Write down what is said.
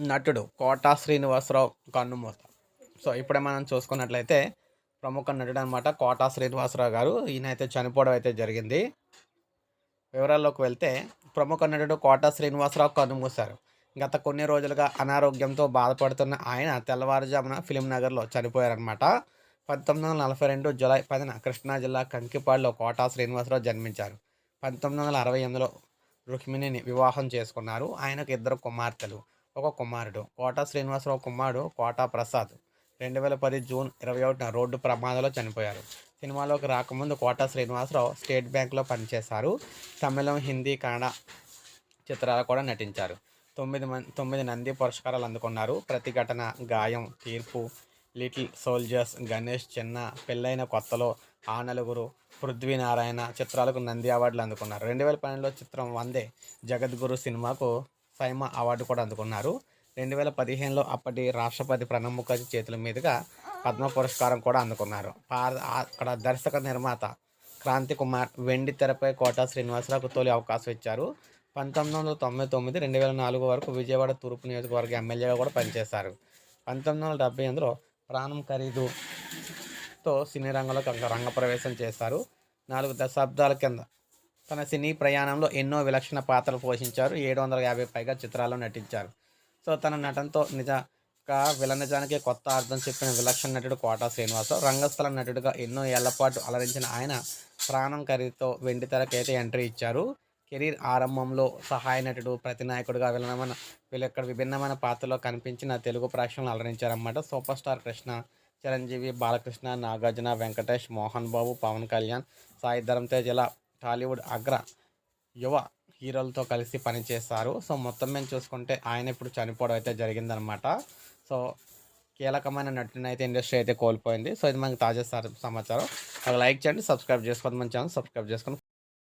నటుడు quota Srinivasarao కన్నుమూత. So ఇప్పుడే మనం చూసుకున్నట్లయితే ప్రముఖ నటుడు అనమాట కోటా శ్రీనివాసరావు గారు. ఈయన అయితే చనిపోవడం అయితే జరిగింది. వివరాల్లోకి వెళ్తే ప్రముఖ నటుడు కోటా శ్రీనివాసరావు కన్నుమూశారు. గత కొన్ని రోజులుగా అనారోగ్యంతో బాధపడుతున్న ఆయన తెల్లవారుజామున ఫిలిం నగర్లో చనిపోయారనమాట పంతొమ్మిది వందల నలభై రెండు జూలై పదిన కృష్ణా జిల్లా కంకిపాడులో కోటా శ్రీనివాసరావు జన్మించారు. పంతొమ్మిది వందల అరవై ఎనిమిదిలో రుక్మిణిని వివాహం చేసుకున్నారు. ఆయనకు ఇద్దరు కుమార్తెలు. ఒక కుమారుడు. కోటా శ్రీనివాసరావు కుమారుడు కోటా ప్రసాద్ రెండు వేల పది జూన్ ఇరవై ఒకటిన రోడ్డు ప్రమాదంలో చనిపోయారు. సినిమాలోకి రాకముందు కోటా శ్రీనివాసరావు స్టేట్ బ్యాంక్లో పనిచేశారు. తమిళం హిందీ కన్నడ చిత్రాలు కూడా నటించారు. తొమ్మిది మంది తొమ్మిది నంది పురస్కారాలు అందుకున్నారు. ప్రతిఘటన గాయం తీర్పు లిటిల్ సోల్జర్స్ గణేష్ చిన్న పెళ్ళైన కొత్తలో ఆ నలుగురు పృథ్వీనారాయణ చిత్రాలకు నంది అవార్డులు అందుకున్నారు. రెండు వేల పన్నెండులో చిత్రం వందే జగద్గురు సినిమాకు సైమా అవార్డు కూడా అందుకున్నారు. రెండు వేల పదిహేనులో అప్పటి రాష్ట్రపతి ప్రణబ్ ముఖర్జీ చేతుల మీదుగా పద్మ పురస్కారం కూడా అందుకున్నారు. అక్కడ దర్శక నిర్మాత క్రాంతి కుమార్ వెండి తెరపై కోట శ్రీనివాసరావుకు తొలి అవకాశం ఇచ్చారు. పంతొమ్మిది వందల తొంభై తొమ్మిది రెండు వేల నాలుగు వరకు విజయవాడ తూర్పు నియోజకవర్గ ఎమ్మెల్యేగా కూడా పనిచేశారు. పంతొమ్మిది వందల డెబ్బై ఎనిమిదిలో ప్రాణం ఖరీదుతో సినీ రంగంలో రంగప్రవేశం చేశారు. నాలుగు దశాబ్దాల కింద తన సినీ ప్రయాణంలో ఎన్నో విలక్షణ పాత్రలు పోషించారు. ఏడు వందల యాభై పైగా చిత్రాల్లో నటించారు. సో తన నటనతో నిజంగా విలనజానికి కొత్త అర్థం చెప్పిన విలక్షణ నటుడు కోటా శ్రీనివాసరావు రంగస్థల నటుడిగా ఎన్నో ఏళ్ళపాటు అలరించిన ఆయన ప్రాణం ఖరీదుతో వెండి తెరకైతే ఎంట్రీ ఇచ్చారు. కెరీర్ ఆరంభంలో సహాయ నటుడు ప్రతినాయకుడుగా విలనమైన వీళ్ళు ఇక్కడ విభిన్నమైన పాత్రలో కనిపించిన తెలుగు ప్రేక్షకులను అలరించారన్నమాట. సూపర్ స్టార్ కృష్ణ చిరంజీవి బాలకృష్ణ నాగార్జున వెంకటేష్ మోహన్ బాబు పవన్ కళ్యాణ్ సాయి ధరం తేజ్ ఇలా టాలీవుడ్ అగ్ర యువ హీరోలతో కలిసి పనిచేస్తారు సో మొత్తం మేము చూసుకుంటే ఆయన ఇప్పుడు చనిపోవడం అయితే జరిగిందనమాట సో కీలకమైన నటుని అయితే ఇండస్ట్రీ అయితే కోల్పోయింది. సో ఇది మనకి తాజా సమాచారం. ఒక లైక్ చేయండి సబ్స్క్రైబ్ చేసుకోండి. మన ఛానల్ సబ్స్క్రైబ్ చేసుకొని